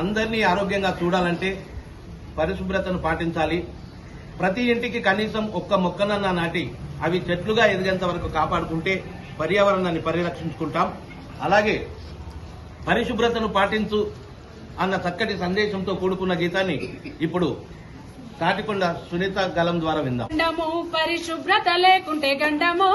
అందరినీ ఆరోగ్యంగా చూడాలంటే పరిశుభ్రతను పాటించాలి. ప్రతి ఇంటికి కనీసం ఒక్క మొక్కనన్న నాటి అవి చెట్లుగా ఎదిగేంత వరకు కాపాడుకుంటే పర్యావరణాన్ని పరిరక్షించుకుంటాం. అలాగే పరిశుభ్రతను పాటించు అన్న చక్కటి సందేశంతో కూడుకున్న గీతాన్ని ఇప్పుడు తాటికొండ సునీత గలం ద్వారా విందాం. పరిశుభ్రత లేకుంటే గండమో